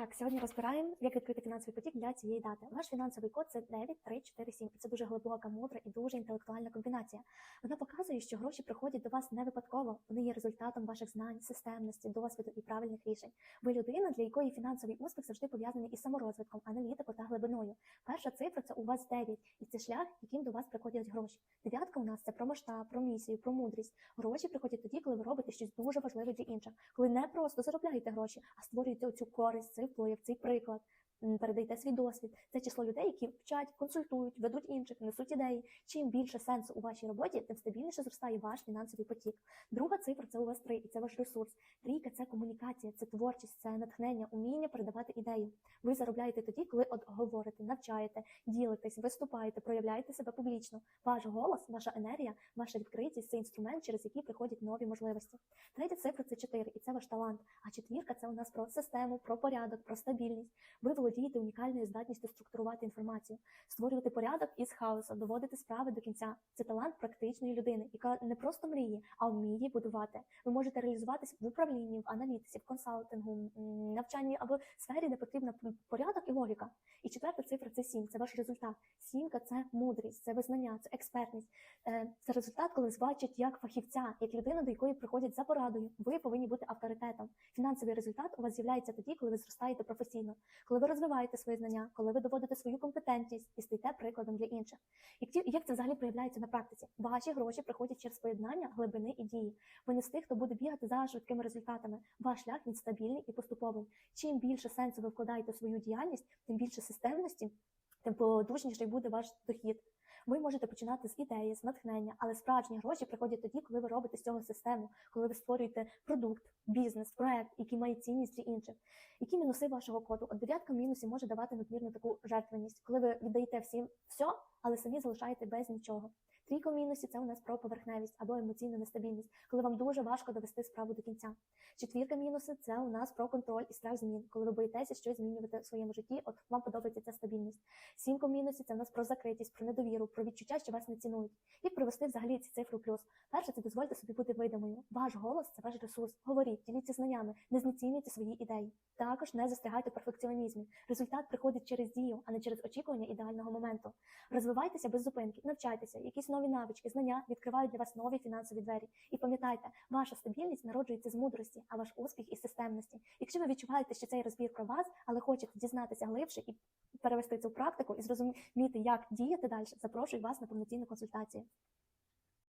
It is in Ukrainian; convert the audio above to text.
Так, сьогодні розбираємо, як відкрити фінансовий потік для цієї дати. Ваш фінансовий код це 9347. І це дуже глибока, мудра і дуже інтелектуальна комбінація. Вона показує, що гроші приходять до вас не випадково. Вони є результатом ваших знань, системності, досвіду і правильних рішень. Ви людина, для якої фінансовий успіх завжди пов'язаний із саморозвитком, аналітикою та глибиною. Перша цифра це у вас 9, і це шлях, яким до вас приходять гроші. Дев'ятка у нас це про масштаб, про місію, про мудрість. Гроші приходять тоді, коли ви робите щось дуже важливе для інших, коли не просто заробляєте гроші, а створюєте оцю користь, вплив, цей приклад. М, Передаєте свій досвід. Це число людей, які вчать, консультують, ведуть інших, несуть ідеї. Чим більше сенсу у вашій роботі, тим стабільніше зростає ваш фінансовий потік. Друга цифра це у вас три, і це ваш ресурс. Трійка це комунікація, це творчість, це натхнення, уміння передавати ідею. Ви заробляєте тоді, коли от говорите, навчаєте, ділитесь, виступаєте, проявляєте себе публічно. Ваш голос, ваша енергія, ваша відкритість це інструмент, через який приходять нові можливості. Третя цифра це 4, і це ваш талант. А четвірка це у нас про систему, про порядок, про стабільність. Ви володієте унікальною здатністю структурувати інформацію, створювати порядок із хаосу, доводити справи до кінця. Це талант практичної людини, яка не просто мріє, а вміє будувати. Ви можете реалізуватись в управлінні, в аналітиці, в консалтингу, навчанні або сфері, де потрібна порядок і логіка. І четверта цифра це сім. Це ваш результат. Сімка це мудрість, це визнання, це експертність. Е, Це результат, коли вас бачать як фахівця, як людина, до якої приходять за порадою. Ви повинні бути авторитетом. Фінансовий результат у вас з'являється тоді, коли ви зростаєте професійно, коли ви розвиваєте свої знання, коли ви доводите свою компетентність і стаєте прикладом для інших. Ті- як це взагалі проявляється на практиці? Ваші гроші приходять через поєднання глибини і дії. Ви не з тих, хто буде бігати за швидкими результатами. Ваш шлях він стабільний і поступовий. Чим більше сенсу ви вкладаєте в свою діяльність, тим більше системності, тим потужніший буде ваш дохід. Ви можете починати з ідеї, з натхнення, але справжні гроші приходять тоді, коли ви робите з цього систему, коли ви створюєте продукт, бізнес, проект, який має цінність для інших. Які мінуси вашого коду? От дев'ятка в мінусі може давати надмірну таку жертвеність, коли ви віддаєте всім все, але самі залишаєте без нічого. Трійка в мінусі це у нас про поверхневість або емоційну нестабільність, коли вам дуже важко довести справу до кінця. Четвірка мінуси це у нас про контроль і страх змін, коли ви боїтеся щось змінювати в своєму житті. От вам подобається ця стабільність. Сімка в мінусі це у нас про закритість, про недовіру, про відчуття, що вас не цінують. Як привести взагалі ці цифри в плюс? Перше, це дозвольте собі бути видимою. Ваш голос це ваш ресурс. Говоріть, діліться знаннями, не знецінюйте свої ідеї. Також не застрягайте перфекціонізмі. Результат приходить через дію, а не через очікування ідеального моменту. Розвивайтеся без зупинки, навчайтеся, якісь нові навички, знання відкривають для вас нові фінансові двері. І пам'ятайте, ваша стабільність народжується з мудрості, а ваш успіх із системності. Якщо ви відчуваєте, що цей розбір про вас, але хочете дізнатися глибше і перевести цю практику і зрозуміти, як діяти далі, запрошую вас на повноцінну консультацію.